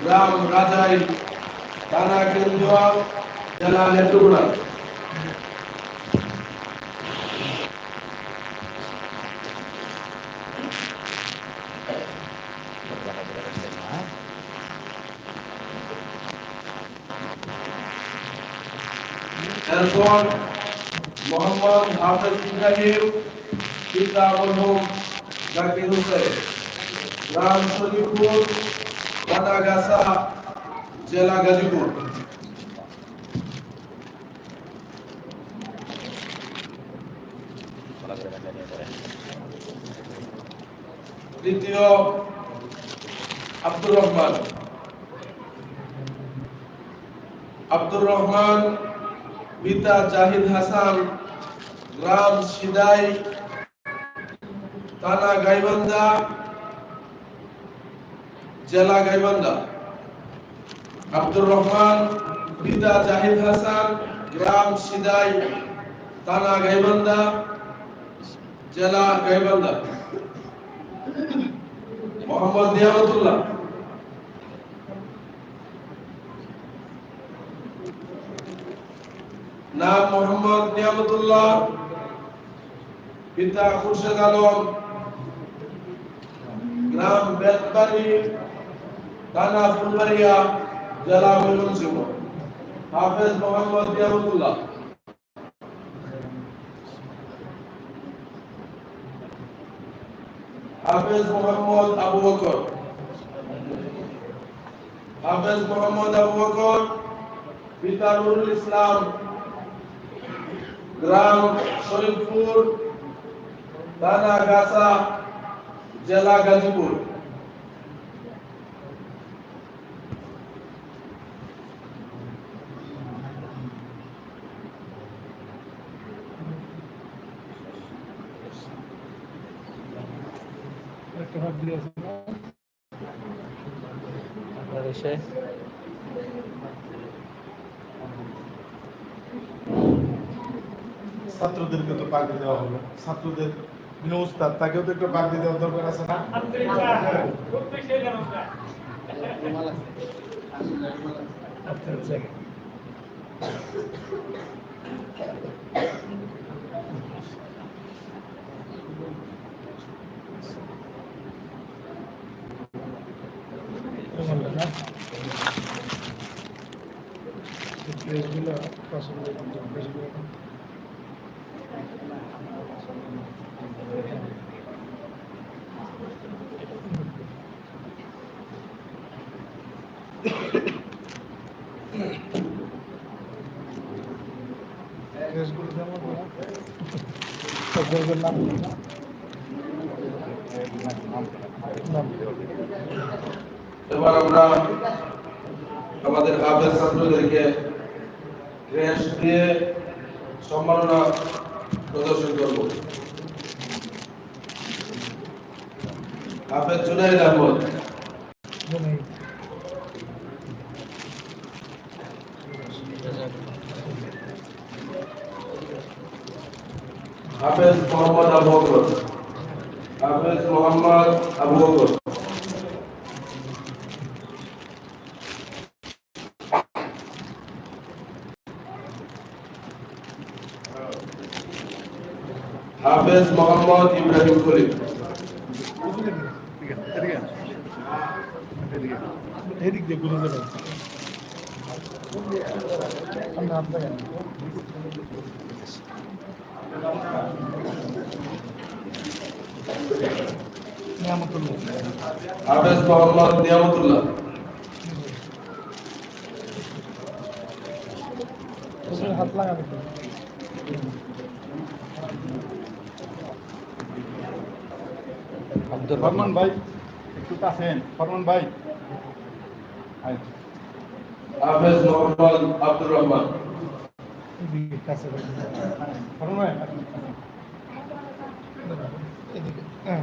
গ্রাম রাজাই থানা কেন্দ্রীয় জেলা নেত্রকোনা এরপর মোহাম্মদ হাফেজ ইব্রাহিম পিতা মরহুম জাকির হোসেন গ্রাম শরীফপুর কাদাগাছা জেলা গাজীপুর। তৃতীয় আব্দুর রহমান। আব্দুর রহমান, পিতা জাহিদ হাসান, গ্রাম সিদাই, থানা গাইবান্ধা জেলা গাইবান্ধা, আব্দুর রহমান পিতা জাহিদ হাসান, গ্রাম সিদাই, থানা গাইবান্ধা, জেলা গাইবান্ধা। মোহাম্মদ নিয়ামতুল্লাহ। নাম মোহাম্মদ নিয়ামতুল্লাহ, পিতা খুরশেদ আলম, গ্রাম বেতবাড়ি থানা ফুলবাড়িয়া জেলা ময়মনসিংহ। হাফেজ মোহাম্মদ নিয়ামতুল্লাহ হাফেজ মোহাম্মদ আবু বকর। হাফেজ মোহাম্মদ আবু বকর পিতা নুরুল ইসলাম, গ্রাম শরীফপুর থানা গাছা, জেলা গাজীপুর। একটা ভাব দিয়ে আছে বাংলাদেশে ছাত্রদেরকে তো পাগড়ি দেওয়া হলো। ছাত্রদের বিনু উস্তাদ তাকেও তো একটু পাগড়ি দেওয়ার দরকার আছে না? আচ্ছা আচ্ছা। ড্রেসগুলো পছন্দ সবগুলোর নাম নাম এবার আমরা আমাদের হাফেজ ছাত্রদেরকে ড্রেস দিয়ে সম্মাননা প্রদর্শন করব। হাফেজ জুনাইদ আহমদ। হাফেজ মোহাম্মদ আবু হাফেজ মোহাম্মদ আবু বকর। হাফেজ মোহাম্মদ ইব্রাহিম খলিল। এদিক দিয়ে ঘুরে যাবেন হাফেজ মোহাম্মদ নিয়ামতুল্লাহ। হাত লাগাবে তো। আব্দুর ফরমান রহমান ভাই একটু কাছেন ফরমান ভাই আয়। হাফেজ মোহাম্মদ আব্দুর রহমান এদিকে কাছে রাখবেন। ফরমান ভাই এদিকে হ্যাঁ